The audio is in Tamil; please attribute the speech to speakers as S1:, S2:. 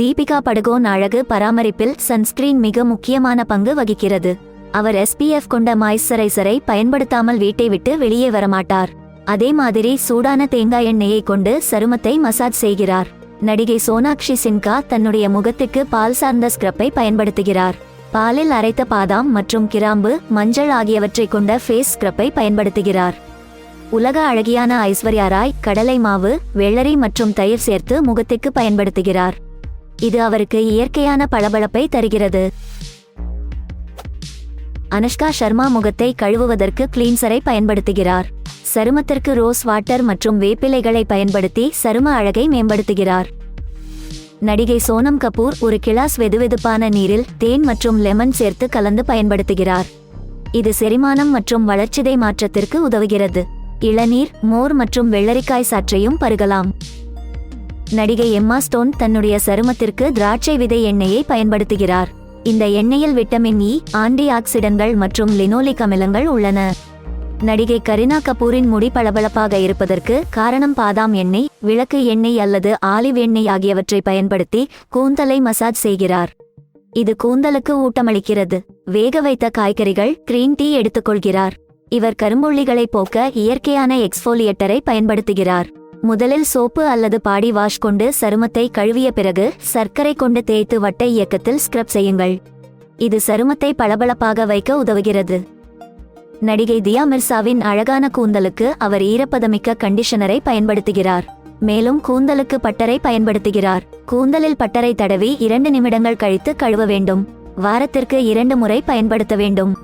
S1: தீபிகா படுகோன் அழகு பராமரிப்பில் சன்ஸ்கிரீன் மிக முக்கியமான பங்கு வகிக்கிறது. அவர் எஸ்பிஎஃப் கொண்ட மாய்ஸ்சரைசரை பயன்படுத்தாமல் வீட்டை விட்டு வெளியே வரமாட்டார். அதே மாதிரி சூடான தேங்காய் எண்ணெயை கொண்டு சருமத்தை மசாஜ் செய்கிறார். நடிகை சோனாக்ஷி சின்கா தன்னுடைய முகத்துக்கு பால் சார்ந்த ஸ்க்ரப்பை பயன்படுத்துகிறார். பாலில் அரைத்த பாதாம் மற்றும் கிராம்பு மஞ்சள் ஆகியவற்றை கொண்ட ஃபேஸ் ஸ்க்ரப்பை பயன்படுத்துகிறார். உலக அழகியான ஐஸ்வர்யா ராய் கடலை மாவு வெள்ளரி மற்றும் தயிர் சேர்த்து முகத்துக்கு பயன்படுத்துகிறார். இது அவருக்கு இயற்கையான பளபளப்பை தருகிறது. அனுஷ்கா சர்மா முகத்தை கழுவுவதற்கு கிளீன்சரை பயன்படுத்துகிறார். சருமத்திற்கு ரோஸ் வாட்டர் மற்றும் வேப்பிலைகளை பயன்படுத்தி சரும அழகை மேம்படுத்துகிறார். நடிகை சோனம் கபூர் ஒரு கிளாஸ் வெதுவெதுப்பான நீரில் தேன் மற்றும் லெமன் சேர்த்து கலந்து பயன்படுத்துகிறார். இது செரிமானம் மற்றும் வளர்ச்சிதை மாற்றத்திற்கு உதவுகிறது. இளநீர் மோர் மற்றும் வெள்ளரிக்காய் சாற்றையும் பருகலாம். நடிகை எம்மா ஸ்டோன் தன்னுடைய சருமத்திற்கு திராட்சை விதை எண்ணெயை பயன்படுத்துகிறார். இந்த எண்ணெயில் விட்டமின் இ ஆன்டி ஆக்சிடன்கள் மற்றும் லினோலிக் அமிலங்கள் உள்ளன. நடிகை கரீனா கபூரின் முடி பளபளப்பாக இருப்பதற்கு காரணம் பாதாம் எண்ணெய் விளக்கு எண்ணெய் அல்லது ஆலிவ் எண்ணெய் ஆகியவற்றை பயன்படுத்தி கூந்தலை மசாஜ் செய்கிறார். இது கூந்தலுக்கு ஊட்டமளிக்கிறது. வேக வைத்த காய்கறிகள் கிரீன் டீ எடுத்துக்கொள்கிறார். இவர் கரும்புள்ளிகளை போக்க இயற்கையான எக்ஸ்ஃபோலியேட்டரை பயன்படுத்துகிறார். முதலில் சோப்பு அல்லது பாடி வாஷ் கொண்டு சருமத்தை கழுவிய பிறகு சர்க்கரை கொண்டு தேய்த்து வட்ட இயக்கத்தில் ஸ்க்ரப் செய்யுங்கள். இது சருமத்தை பளபளப்பாக வைக்க உதவுகிறது. நடிகை தியா மிர்சாவின் அழகான கூந்தலுக்கு அவர் ஈரப்பதமிக்க கண்டிஷனரை பயன்படுத்துகிறார். மேலும் கூந்தலுக்கு பட்டரை பயன்படுத்துகிறார். கூந்தலில் பட்டரை தடவி இரண்டு நிமிடங்கள் கழித்து கழுவ வேண்டும். வாரத்திற்கு இரண்டு முறை பயன்படுத்த வேண்டும்.